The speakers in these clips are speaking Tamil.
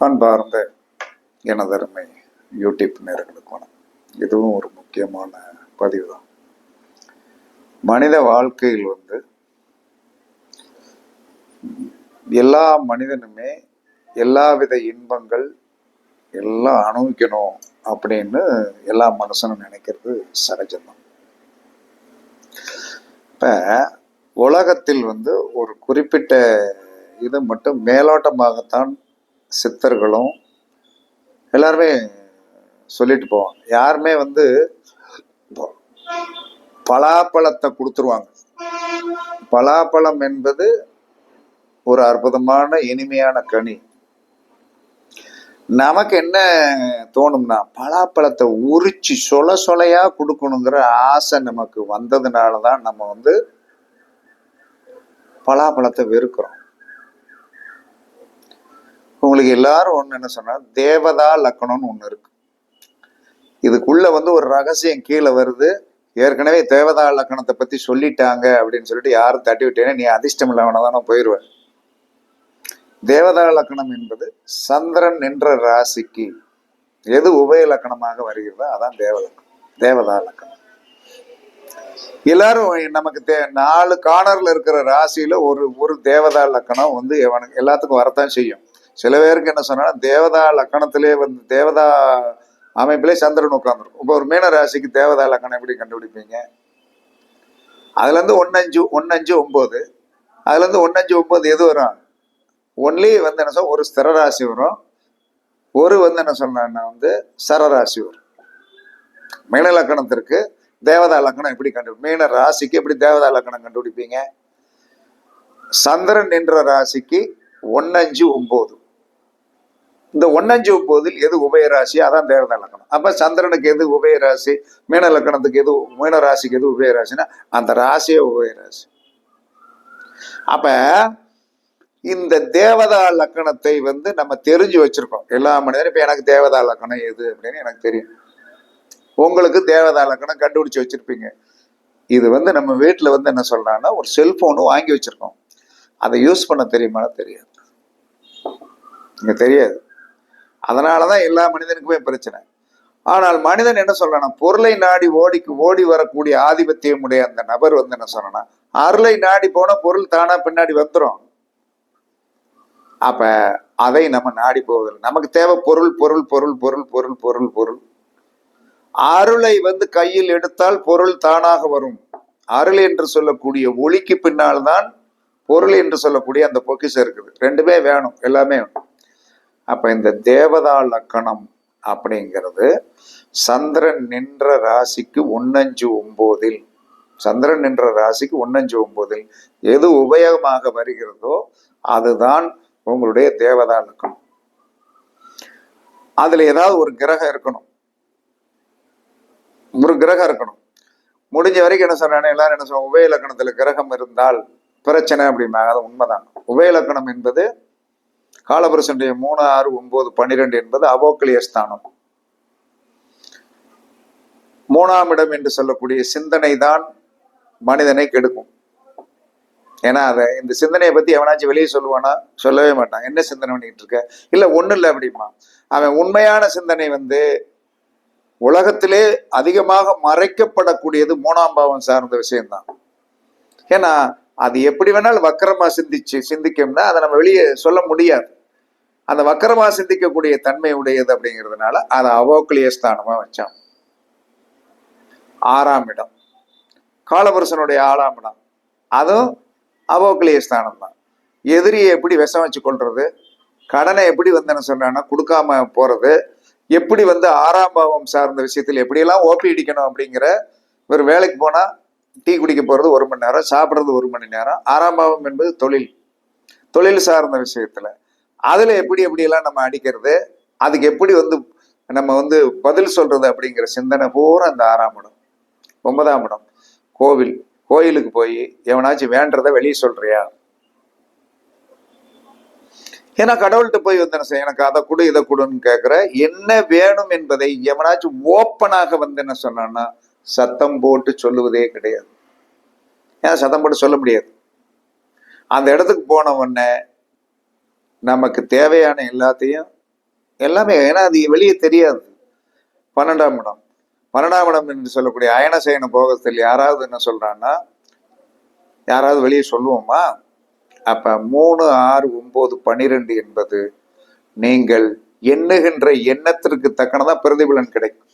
அன்பார்ந்த எனதருமை யூடியூப் நேரங்களுக்கு வணக்கம். இதுவும் ஒரு முக்கியமான பதிவு தான் மனித வாழ்க்கையில் வந்து எல்லா மனிதனுமே எல்லாவித இன்பங்கள் எல்லாம் அனுபவிக்கணும் அப்படின்னு எல்லா மனுஷனும் நினைக்கிறது சகஜம்தான். இப்ப உலகத்தில் வந்து ஒரு குறிப்பிட்ட இது மட்டும் மேலோட்டமாகத்தான் சித்தர்களும் எல்லாருமே சொல்லிட்டு போவாங்க. யாருமே வந்து பலாப்பழத்தை கொடுத்துருவாங்க. பலாப்பழம் என்பது ஒரு அற்புதமான இனிமையான கனி. நமக்கு என்ன தோணும்னா பலாப்பழத்தை உரிச்சு சொல சொலையா கொடுக்கணுங்கிற ஆசை நமக்கு வந்ததுனால தான் நம்ம வந்து பலாப்பழத்தை வெறுக்கிறோம். உங்களுக்கு எல்லாரும் ஒன்று என்ன சொன்னா தேவதா லக்கணம்னு ஒன்று இருக்கு. இதுக்குள்ள வந்து ஒரு ரகசியம் கீழே வருது. ஏற்கனவே தேவதா லக்கணத்தை பத்தி சொல்லிட்டாங்க அப்படின்னு சொல்லிட்டு யாரும் தட்டி விட்டேன்னா நீ அதிர்ஷ்டம் இல்லாம தானே போயிடுவேன் தேவதா லக்கணம் என்பது சந்திரன் என்ற ராசிக்கு எது உபய லக்கணமாக வருகிறதோ அதான் தேவலக்கணம் தேவதா லக்கணம். எல்லாரும் நமக்கு தே நாலு கார்னர்ல இருக்கிற ராசியில ஒரு ஒரு தேவதா லக்கணம் வந்து எவனுக்கு எல்லாத்துக்கும் வரத்தான் செய்யும். சில பேருக்கு என்ன சொன்னா தேவதா லக்கணத்திலே வந்து தேவதா அமைப்பிலே சந்திரன் உட்காந்துருக்கும் இப்போ ஒரு மீன ராசிக்கு தேவதா லக்கணம் எப்படி கண்டுபிடிப்பீங்க? அதுல இருந்து ஒன்னஞ்சு ஒன்னஞ்சு ஒன்பது அதுல இருந்து ஒன்னஞ்சு ஒன்பது எது வரும்? ஒன்லி வந்து என்ன சொல்ல ஒரு ஸ்திர ராசி வரும். ஒரு வந்து என்ன சொன்னா வந்து சரராசி வரும். மீன லக்கணத்திற்கு தேவதா லக்கணம் எப்படி கண்டு மீன ராசிக்கு எப்படி தேவதா லக்கணம் கண்டுபிடிப்பீங்க? சந்திரன் நின்ற ராசிக்கு ஒன்னஞ்சு ஒன்பது இந்த ஒன்னஞ்சு போதில் எது உபயராசி அதான் தேவதா லக்கணம். அப்ப சந்திரனுக்கு எது உபயராசி மீன லக்கணத்துக்கு எது மீன ராசிக்கு எது உபயராசினா அந்த ராசியே உபயராசி அப்ப இந்த தேவதா லக்கணத்தை வந்து நம்ம தெரிஞ்சு வச்சிருக்கோம். எல்லா மனிதரும் இப்ப எனக்கு தேவதா லக்கணம் எது அப்படின்னு எனக்கு தெரியும். உங்களுக்கு தேவதா லக்கணம் கண்டுபிடிச்சு வச்சிருப்பீங்க. இது வந்து நம்ம வீட்டுல வந்து என்ன சொல்றாங்கன்னா ஒரு செல்போனும் வாங்கி வச்சிருக்கோம். அதை யூஸ் பண்ண தெரியுமானா தெரியாது. இங்க தெரியாது. அதனாலதான் எல்லா மனிதனுக்குமே பிரச்சனை. ஆனால் மனிதன் என்ன சொல்லணும் பொருளை நாடி ஓடிக்கு ஓடி வரக்கூடிய ஆதிபத்தியமுடைய அந்த நபர் வந்து என்ன சொல்றானா அருளை நாடி போனா பொருள் தானா பின்னாடி வந்துடும் அப்ப அதை நம்ம நாடி போவதில்லை. நமக்கு தேவை பொருள் பொருள் பொருள் பொருள் பொருள் பொருள் பொருள். அருளை வந்து கையில் எடுத்தால் பொருள் தானாக வரும். அருள் என்று சொல்லக்கூடிய ஒளிக்கு பின்னால் தான் பொருள் என்று சொல்லக்கூடிய அந்த பொக்கிஷம் இருக்குது. ரெண்டுமே வேணும் எல்லாமே வேணும். அப்ப இந்த தேவதா லக்கணம் அப்படிங்கிறது சந்திரன் நின்ற ராசிக்கு ஒன்னஞ்சு ஒம்போதில். சந்திரன் நின்ற ராசிக்கு ஒன்னஞ்சு ஒம்போதில். எது உபயோகமாக வருகிறதோ அதுதான் உங்களுடைய தேவதா லக்கணம். அதுல ஏதாவது ஒரு கிரகம் இருக்கணும். ஒரு கிரகம் இருக்கணும். முடிஞ்ச வரைக்கும் என்ன சொல்றாங்க எல்லாரும் என்ன சொல்றாங்க உபய லக்கணத்துல கிரகம் இருந்தால் பிரச்சனை அப்படிம்பாங்க. அது உண்மைதான். உபய லக்கணம் என்பது காலபுருஷனுடைய மூணு ஆறு ஒன்பது பன்னிரெண்டு என்பது அவோக்கலிய ஸ்தானம். மூணாம் இடம் என்று சொல்லக்கூடிய சிந்தனை தான் மனிதனை கெடுக்கும். ஏன்னா அதை இந்த சிந்தனையை பத்தி எவனாச்சும் வெளியே சொல்லுவானா? சொல்லவே மாட்டான். என்ன சிந்தனை பண்ணிட்டு இருக்க? இல்ல ஒண்ணும் இல்லை அப்படிமா அவன் உண்மையான சிந்தனை வந்து உலகத்திலே அதிகமாக மறைக்கப்படக்கூடியது மூணாம் பாவம் சார்ந்த விஷயம்தான். ஏன்னா அது எப்படி வேணாலும் வக்கரமா சிந்திச்சு சிந்திக்கும்னா அதை நம்ம வெளியே சொல்ல முடியாது. அந்த வக்கரமா சிந்திக்கக்கூடிய தன்மை உடையது அப்படிங்கிறதுனால அதை அவோக்கிலிய ஸ்தானமா வச்சான் ஆறாம் இடம். காலபுருஷனுடைய ஆறாம் இடம். அதுவும் அவோக்கிலிய ஸ்தானம் தான் எதிரியை எப்படி விஷம் வச்சு கொள்றது கடனை எப்படி வந்து என்ன கொடுக்காம போறது எப்படி வந்து ஆறாம் பாவம் சார்ந்த விஷயத்தில் எப்படியெல்லாம் ஓபி அடிக்கணும் அப்படிங்கிற ஒரு வேலைக்கு போனா டீ குடிக்க போறது ஒரு மணி நேரம் சாப்பிட்றது ஒரு மணி நேரம். ஆறாம் பாவம் என்பது தொழில். தொழில் சார்ந்த விஷயத்துல. அதுல எப்படி எப்படியெல்லாம் நம்ம அடிக்கிறது அதுக்கு எப்படி வந்து நம்ம வந்து பதில் சொல்றது அப்படிங்கிற சிந்தனை பூரா அந்த ஆறாம் இடம். ஒன்பதாம் இடம். கோவில். கோயிலுக்கு போய் எவனாச்சும் வேண்டதை வெளியே சொல்றியா? ஏன்னா கடவுள்கிட்ட போய் வந்து என்ன செய்ய எனக்கு அதை கொடு இதை கொடுன்னு கேட்குற என்ன வேணும் என்பதை எவனாச்சும் ஓப்பனாக வந்து என்ன சொன்னான்னா சத்தம் போட்டு சொல்லுவதே கிடையாது. ஏன்னா சத்தம் போட்டு சொல்ல முடியாது? அந்த இடத்துக்கு போன உடனே நமக்கு தேவையான எல்லாத்தையும் எல்லாமே ஏன்னா அது வெளியே தெரியாது. பன்னெண்டாம் இடம். பன்னெண்டாம் இடம் என்று சொல்லக்கூடிய அயன அயனசயன போகத்தில் யாராவது என்ன சொல்றான்னா யாராவது வெளியே சொல்லுவோமா? அப்போ மூணு ஆறு ஒம்பது பனிரெண்டு என்பது நீங்கள் எண்ணுகின்ற எண்ணத்திற்கு தக்கனதான் பிரதிபலன் கிடைக்கும்.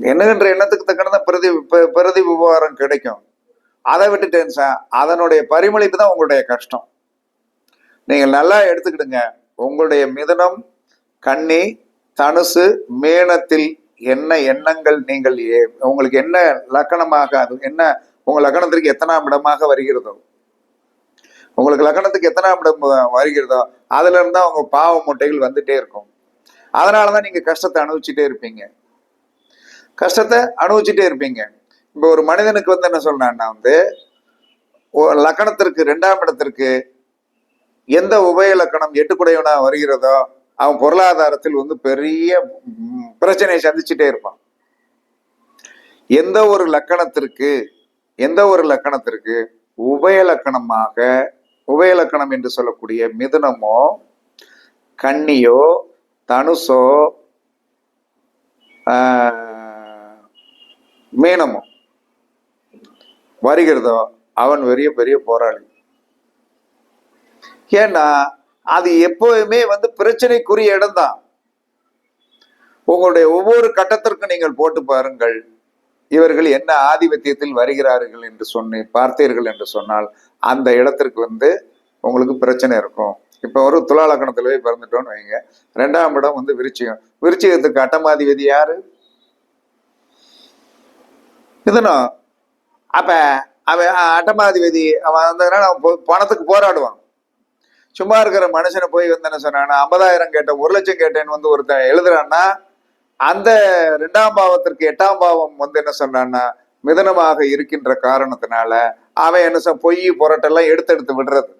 என்னங்கன்ற எண்ணத்துக்கு தக்கனதான் பிரதி பிரதி விவகாரம் கிடைக்கும். அதை விட்டுட்டேன் சார்? அதனுடைய பரிமளிப்பு தான் உங்களுடைய கஷ்டம். நீங்கள் நல்லா எடுத்துக்கிடுங்க. உங்களுடைய மிதனம் கன்னி தனுசு மேனத்தில் என்ன எண்ணங்கள் நீங்கள் ஏ- உங்களுக்கு என்ன லக்கணமாக அது என்ன உங்கள் லக்கணத்திற்கு எத்தனாம் இடமாக வருகிறதோ? உங்களுக்கு லக்கணத்துக்கு எத்தனாம் இடம் வருகிறதோ? அதுல இருந்தா உங்க பாவ மூட்டைகள் வந்துட்டே இருக்கும். அதனாலதான் நீங்க கஷ்டத்தை அனுபவிச்சுட்டே இருப்பீங்க. கஷ்டத்தை அனுபவிச்சுட்டே இருப்பீங்க. இப்போ ஒரு மனிதனுக்கு வந்து என்ன சொல்றேன்னா வந்து லக்கணத்திற்கு ரெண்டாம் இடத்திற்கு எந்த உபய லக்கணம் எட்டுக்குடையவனா வருகிறதோ அவன் பொருளாதாரத்தில் வந்து பெரிய பிரச்சனையை சந்திச்சுட்டே இருப்பான். எந்த ஒரு லக்கணத்திற்கு எந்த ஒரு லக்கணத்திற்கு உபய லக்கணமாக உபய லக்கணம் என்று சொல்லக்கூடிய மிதுனமோ கன்னியோ தனுசோ ஆஹ், மீனமும் வருகிறதோ? அவன் பெரிய பெரிய போராளி. ஏன்னா அது எப்போவுமே வந்து பிரச்சனைக்குரிய இடம்தான் உங்களுடைய ஒவ்வொரு கட்டத்திற்கும் நீங்கள் போட்டு பாருங்கள். இவர்கள் என்ன ஆதிபத்தியத்தில் வருகிறார்கள் என்று சொன்னி பார்த்தீர்கள் என்று சொன்னால் அந்த இடத்திற்கு வந்து உங்களுக்கு பிரச்சனை இருக்கும். இப்போ ஒரு துலாலக்கணத்தில் போய் பிறந்துட்டோம்னு வைங்க. ரெண்டாம் இடம் வந்து விருச்சிகம். விருச்சிகத்துக்கு அட்டமாதிபதி யாரு? இதுனும் அப்ப அவன் அட்டமாதிபதி அவன் வந்ததுனால அவன் பணத்துக்கு போராடுவான். சும்மா இருக்கிற மனுஷனை போய் வந்து என்ன சொன்னான்னா ஐம்பதாயிரம் கேட்டேன் ஒரு லட்சம் கேட்டேன்னு வந்து ஒருத்தன் எழுதுறான்னா அந்த ரெண்டாம் பாவத்திற்கு எட்டாம் பாவம் வந்து என்ன சொன்னான்னா மிதனமாக இருக்கின்ற காரணத்தினால அவன் என்ன சொன்ன பொய் புரட்டெல்லாம் எடுத்து எடுத்து விடுறது.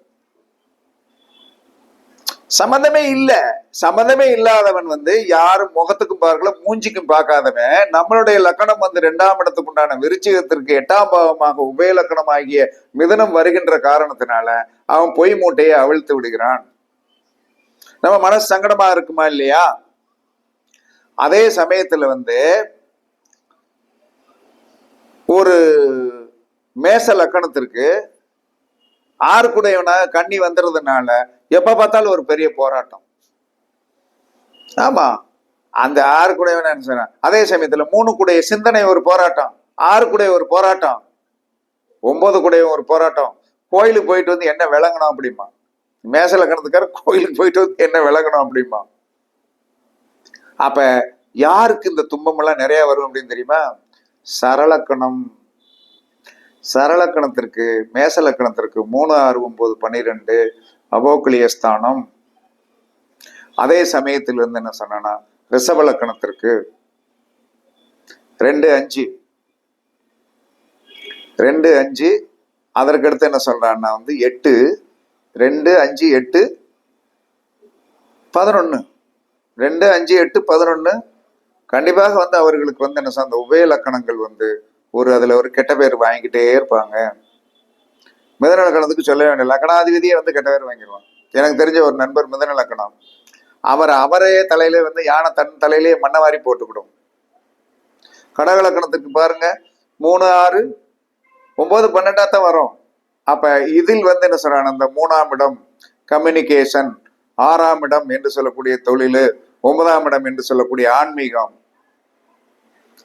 சம்மந்தமே இல்லை. சம்மந்தமே இல்லாதவன் வந்து யாரும் முகத்துக்கும் பார்க்கல மூஞ்சிக்கும் பார்க்காதவன். நம்மளுடைய லக்கணம் வந்து ரெண்டாம் இடத்துக்கு உண்டான விருச்சிகத்திற்கு எட்டாம் பாவமாக உபயலக்கணமாகிய மிதனம் வருகின்ற காரணத்தினால அவன் பொய் மூட்டையை அவிழ்த்து விடுகிறான். நம்ம மனசு சங்கடமா இருக்குமா இல்லையா? அதே சமயத்துல வந்து ஒரு மேச லக்கணத்திற்கு ஆறுக்குடையவனாக கண்ணி வந்துடுறதுனால எப்ப பார்த்தாலும் ஒரு பெரிய போராட்டம். ஆமா. அந்த ஆறு கூட என்ன சொன்னான் அதே சமயத்துல மூணு குடைய சிந்தனை ஒரு போராட்டம். ஆறு குடைய ஒரு போராட்டம். ஒன்பது குடைய ஒரு போராட்டம். கோயிலுக்கு போயிட்டு வந்து என்ன விளங்கணும் அப்படிமா? மேசல கணத்துக்கார கோயிலுக்கு போயிட்டு வந்து என்ன விளங்கணும் அப்படிமா? அப்ப யாருக்கு இந்த துன்பம் எல்லாம் நிறைய வரும் அப்படின்னு தெரியுமா? சரளக்கணம். சரளக்கணத்திற்கு மேசலக்கணத்திற்கு மூணு ஆறு ஒன்பது பன்னிரெண்டு அபோக்குலிய ஸ்தானம் அதே சமயத்தில் வந்து என்ன சொன்னா ரிஷபலக்கணத்திற்கு ரெண்டு அஞ்சு. ரெண்டு அஞ்சு அதற்கடுத்து என்ன சொல்றான்னா வந்து எட்டு. ரெண்டு அஞ்சு எட்டு பதினொன்று ரெண்டு அஞ்சு எட்டு பதினொன்று கண்டிப்பாக வந்து அவர்களுக்கு வந்து என்ன சார் அந்த உபய லக்கணங்கள் வந்து ஒரு அதில் ஒரு கெட்ட பேர் வாங்கிக்கிட்டே இருப்பாங்க. மிதன லக்கணத்துக்கு சொல்ல வேண்டிய லக்கணாதிபதியே வந்து கெட்ட பேர் வாங்கிடுவான். எனக்கு தெரிஞ்ச ஒரு நண்பர் மிதன லக்கணம் அவர் அவரே தலையில வந்து யானை தன் தலையிலே மண்ணை வாரி போட்டுக்கிடும். கடக லக்கணத்துக்கு பாருங்க. மூணு ஆறு ஒன்பது பன்னெண்டா தான் வரும். அப்ப இதில் வந்து என்ன சொல்றாங்க? அந்த மூணாம் இடம் கம்யூனிகேஷன் ஆறாம் இடம் என்று சொல்லக்கூடிய தொழில் ஒன்பதாம் இடம் என்று சொல்லக்கூடிய ஆன்மீகம்.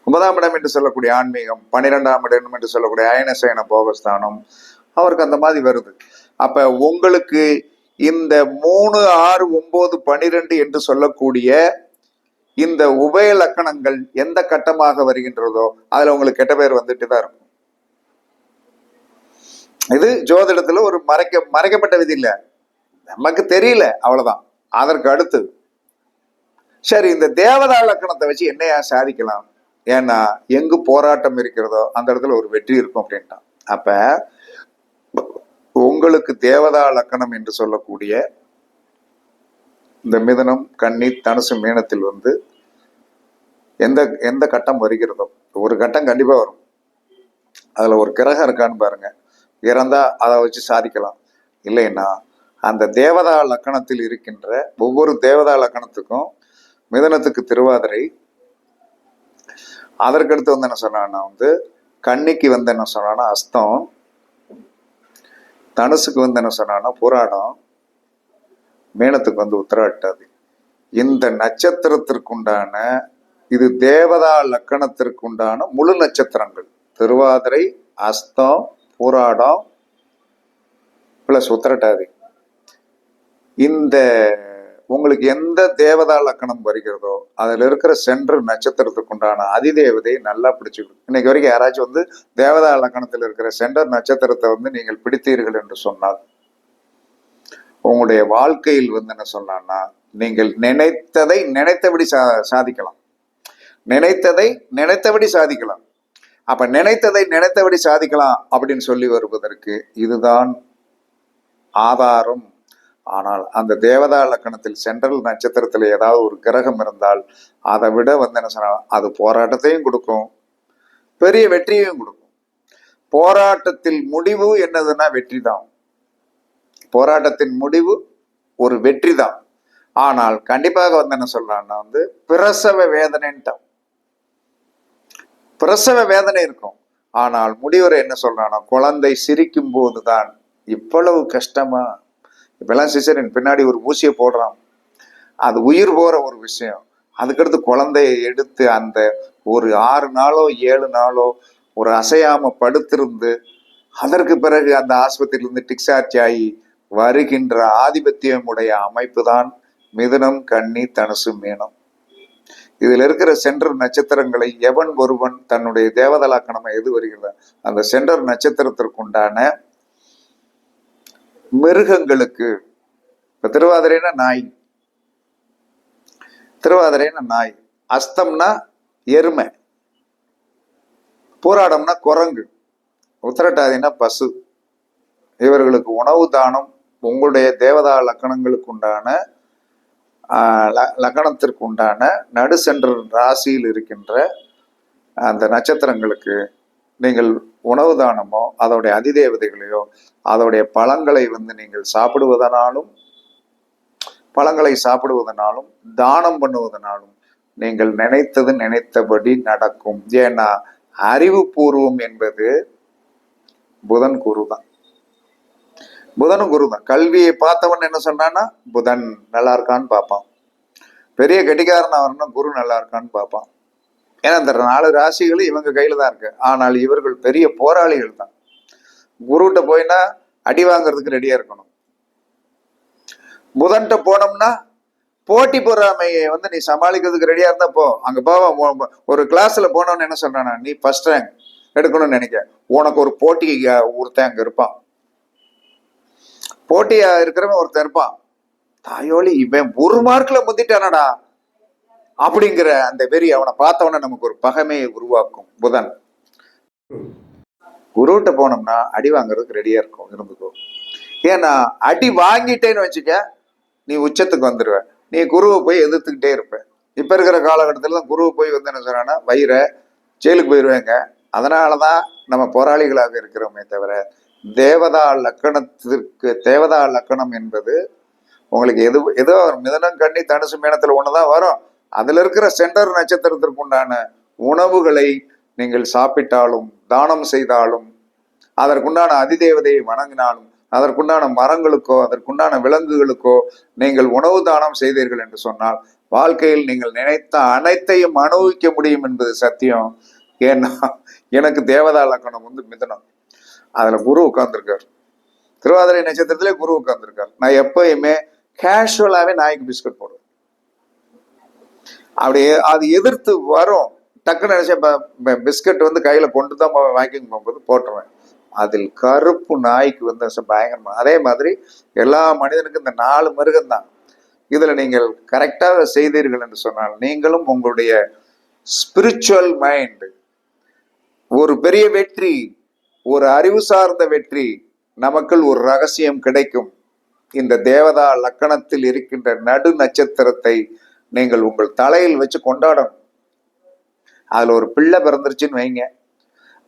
ஒன்பதாம் இடம் என்று சொல்லக்கூடிய ஆன்மீகம் பன்னிரெண்டாம் இடம் என்று சொல்லக்கூடிய அயனசயன போகஸ்தானம் அவருக்கு அந்த மாதிரி வருது. அப்ப உங்களுக்கு இந்த மூணு ஆறு ஒன்பது பனிரெண்டு என்று சொல்லக்கூடிய இந்த உபய லக்கணங்கள் எந்த கட்டமாக வருகின்றதோ அதுல உங்களுக்கு கெட்ட பேர் வந்துட்டு தான் இருக்கும். இது ஜோதிடத்துல ஒரு மறைக்க மறைக்கப்பட்ட விதி இல்ல. நமக்கு தெரியல அவ்வளவுதான். அதற்கு அடுத்து சரி இந்த தேவதா லக்கணத்தை வச்சு என்னையா சாதிக்கலாம்? ஏன்னா எங்கு போராட்டம் இருக்கிறதோ அந்த இடத்துல ஒரு வெற்றி இருக்கும் அப்படின்ட்டான். அப்ப உங்களுக்கு தேவதா லக்கணம் என்று சொல்லக்கூடிய இந்த மிதனம் கன்னி தனுசு மீனத்தில் வந்து எந்த எந்த கட்டம் வருகிறதோ ஒரு கட்டம் கண்டிப்பாக வரும். அதில் ஒரு கிரகம் இருக்கான்னு பாருங்க. இறந்தால் அதை வச்சு சாதிக்கலாம். இல்லைன்னா அந்த தேவதா லக்கணத்தில் இருக்கின்ற ஒவ்வொரு தேவதா லக்கணத்துக்கும் மிதனத்துக்கு திருவாதிரை அதற்கடுத்து வந்து என்ன சொன்னான்னா வந்து கண்ணிக்கு வந்து என்ன சொன்னான்னா அஸ்தம் தனுசுக்கு வந்து என்ன சொன்னான்னா புராணம் மீனத்துக்கு வந்து உத்தராட்டாதி இந்த நட்சத்திரத்திற்குண்டான இது தேவதா லக்கணத்திற்குண்டான முழு நட்சத்திரங்கள். திருவாதிரை அஸ்தம் பூராடம் பிளஸ் உத்தரட்டாதி இந்த உங்களுக்கு எந்த தேவதா லக்கணம் வருகிறதோ அதில் இருக்கிற சென்று நட்சத்திரத்துக்கு உண்டான அதிதேவதை நல்லா பிடிச்சிக்கணும். இன்னைக்கு வரைக்கும் யாராச்சும் வந்து தேவதா லக்கணத்தில் இருக்கிற சென்டர் நட்சத்திரத்தை வந்து நீங்கள் பிடித்தீர்கள் என்று சொன்னால் உங்களுடைய வாழ்க்கையில் வந்து என்ன சொன்னான்னா நீங்கள் நினைத்ததை நினைத்தபடி சா சாதிக்கலாம். நினைத்ததை நினைத்தபடி சாதிக்கலாம். அப்ப நினைத்ததை நினைத்தபடி சாதிக்கலாம் அப்படின்னு சொல்லி வருவதற்கு இதுதான் ஆதாரம். ஆனால் அந்த தேவதா லக்கணத்தில் சென்ட்ரல் நட்சத்திரத்தில் ஏதாவது ஒரு கிரகம் இருந்தால் அதை விட வந்து என்ன சொன்னால் அது போராட்டத்தையும் கொடுக்கும் பெரிய வெற்றியையும் கொடுக்கும். போராட்டத்தில் முடிவு என்னதுன்னா வெற்றி தான் போராட்டத்தின் முடிவு ஒரு வெற்றி தான் ஆனால் கண்டிப்பாக வந்து என்ன சொல்லலாம்னா வந்து பிரசவ வேதனைன்ட்டான். பிரசவ வேதனை இருக்கும். ஆனால் முடிவுரை என்ன சொல்றான்னா குழந்தை சிரிக்கும் போதுதான் இவ்வளவு கஷ்டமா இப்பெல்லாம் சிசரின் பின்னாடி ஒரு ஊசியை போடுறான். அது உயிர் போற ஒரு விஷயம். அதுக்கடுத்து குழந்தைய எடுத்து அந்த ஒரு ஆறு நாளோ ஏழு நாளோ ஒரு அசையாம படுத்திருந்து அதற்கு பிறகு அந்த ஆஸ்பத்திரியிலிருந்து டிக்சார்ஜ் ஆகி வருகின்ற ஆதிபத்தியமுடைய அமைப்பு தான் மிதுனம் கன்னி தனுசு மீனம். இதில் இருக்கிற சென்டர் நட்சத்திரங்களை எவன் ஒருவன் தன்னுடைய தேவதலா கணமை எது வருகிறது அந்த சென்டர் நட்சத்திரத்திற்குண்டான மிருகங்களுக்கு. இப்ப திருவாதிரைனா நாய். திருவாதிரைனா நாய். அஸ்தம்னா எருமை. போராடம்னா குரங்கு. உத்திரட்டாதினா பசு. இவர்களுக்கு உணவு தானம் உங்களுடைய தேவதா லக்கணங்களுக்கு உண்டான லக்கணத்திற்கு உண்டான நடு சென்ற ராசியில் இருக்கின்ற அந்த நட்சத்திரங்களுக்கு நீங்கள் உணவு தானமோ அதோடைய அதிதேவதைகளையோ அதோடைய பழங்களை வந்து நீங்கள் சாப்பிடுவதனாலும் பழங்களை சாப்பிடுவதனாலும் தானம் பண்ணுவதனாலும் நீங்கள் நினைத்தது நினைத்தபடி நடக்கும். ஏன்னா அறிவுபூர்வம் என்பது புதன் குரு தான். புதனும் குரு தான். கல்வியை பார்த்தவன் என்ன சொன்னான்னா புதன் நல்லா இருக்கான்னு பார்ப்பான். பெரிய கெட்டிக்காரன் அவர்னா குரு நல்லா இருக்கான்னு பார்ப்பான். ஏன்னா இந்த நாலு ராசிகளும் இவங்க கையில தான் இருக்கு. ஆனால் இவர்கள் பெரிய போராளிகள் தான். குருகிட்ட போயின்னா அடி வாங்குறதுக்கு ரெடியா இருக்கணும். புதன்கிட்ட போனோம்னா போட்டி பொறாமையை வந்து நீ சமாளிக்கிறதுக்கு ரெடியா இருந்தா போ. அங்க போவா ஒரு கிளாஸ்ல போனோன்னு என்ன சொல்றானா நீ ஃபர்ஸ்ட் ரேங்க் எடுக்கணும்னு நினைக்க. உனக்கு ஒரு போட்டி ஒருத்தன் அங்க இருப்பான். போட்டியா இருக்கிறவன் ஒருத்தன் இருப்பான். தாயோலி இவன் ஒரு மார்க்ல முந்திட்டானடா. அப்படிங்கிற அந்த வெறி அவனை பார்த்தவன நமக்கு ஒரு பகைமையை உருவாக்கும். புதன். குருகிட்ட போனோம்னா அடி வாங்குறதுக்கு ரெடியா இருக்கும். இருந்துக்கோ. ஏன்னா அடி வாங்கிட்டேன்னு வச்சுக்க நீ உச்சத்துக்கு வந்துடுவ நீ குருவை போய் எதிர்த்துக்கிட்டே இருப்ப. இப்ப இருக்கிற காலகட்டத்துல தான் குருவை போய் வந்து என்ன சொல்றான்னா வயிற ஜெயிலுக்கு போயிடுவேங்க அதனாலதான் நம்ம போராளிகளாக இருக்கிறோமே தவிர தேவதா லக்கணத்திற்கு தேவதா லக்கணம் என்பது உங்களுக்கு எது ஏதோ மிதனம் கண்ணி தனுசு மீனத்துல ஒண்ணுதான் வரும். அதுல இருக்கிற சென்டர் நட்சத்திரத்திற்கு உண்டான உணவுகளை நீங்கள் சாப்பிட்டாலும் தானம் செய்தாலும் அதற்குண்டான அதிதேவதையை வணங்கினாலும் அதற்குண்டான மரங்களுக்கோ அதற்குண்டான விலங்குகளுக்கோ நீங்கள் உணவு தானம் செய்தீர்கள் என்று சொன்னால் வாழ்க்கையில் நீங்கள் நினைத்த அனைத்தையும் அனுபவிக்க முடியும் என்பது சத்தியம். ஏன்னா எனக்கு தேவதா லக்கணம் வந்து மிதனம். அதுல குரு உட்கார்ந்துருக்கார். திருவாதிரை நட்சத்திரத்திலே குரு உட்கார்ந்துருக்கார். நான் எப்பயுமே கேஷுவலாவே நாய்க்கு பிஸ்கட் போடுவேன். அப்படியே அது எதிர்த்து வரும். டக்குன்னு நினைச்சேன் பிஸ்கட் வந்து கையில கொண்டு தான் வாங்கிங் போகும்போது போட்டுருவேன். அதில் கருப்பு நாய்க்கு வந்து பயங்கரமாக பயங்கரமா அதே மாதிரி எல்லா மனிதனுக்கும் இந்த நாலு மிருகம் தான் இதுல நீங்கள் கரெக்டாக செய்தீர்கள் என்று சொன்னால் நீங்களும் உங்களுடைய ஸ்பிரிச்சுவல் மைண்டு ஒரு பெரிய வெற்றி ஒரு அறிவு சார்ந்த வெற்றி நமக்குள் ஒரு ரகசியம் கிடைக்கும். இந்த தேவதா லக்கணத்தில் இருக்கின்ற நடு நட்சத்திரத்தை நீங்கள் உங்கள் தலையில் வச்சு கொண்டாடணும். அதுல ஒரு பிள்ளை பிறந்துருச்சுன்னு வைங்க.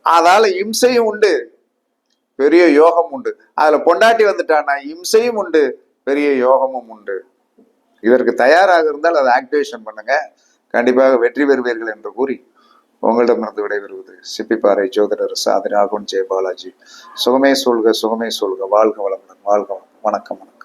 அதால இம்சையும் உண்டு பெரிய யோகம் உண்டு. அதுல பொண்டாட்டி வந்துட்டானா இம்சையும் உண்டு பெரிய யோகமும் உண்டு. இதற்கு தயாராக இருந்தால் அதை ஆக்டிவேஷன் பண்ணுங்க. கண்டிப்பாக வெற்றி பெறுவீர்கள் என்று கூறி உங்களிடமிருந்து விடைபெறுவது சிப்பிப்பாறை ஜோதிடர் சாதி ராகுன் ஜெய பாலாஜி சுகமே சொல்க சுகமே சொல்க வாழ்க வளமுடன் வாழ்க வணக்கம் வணக்கம்.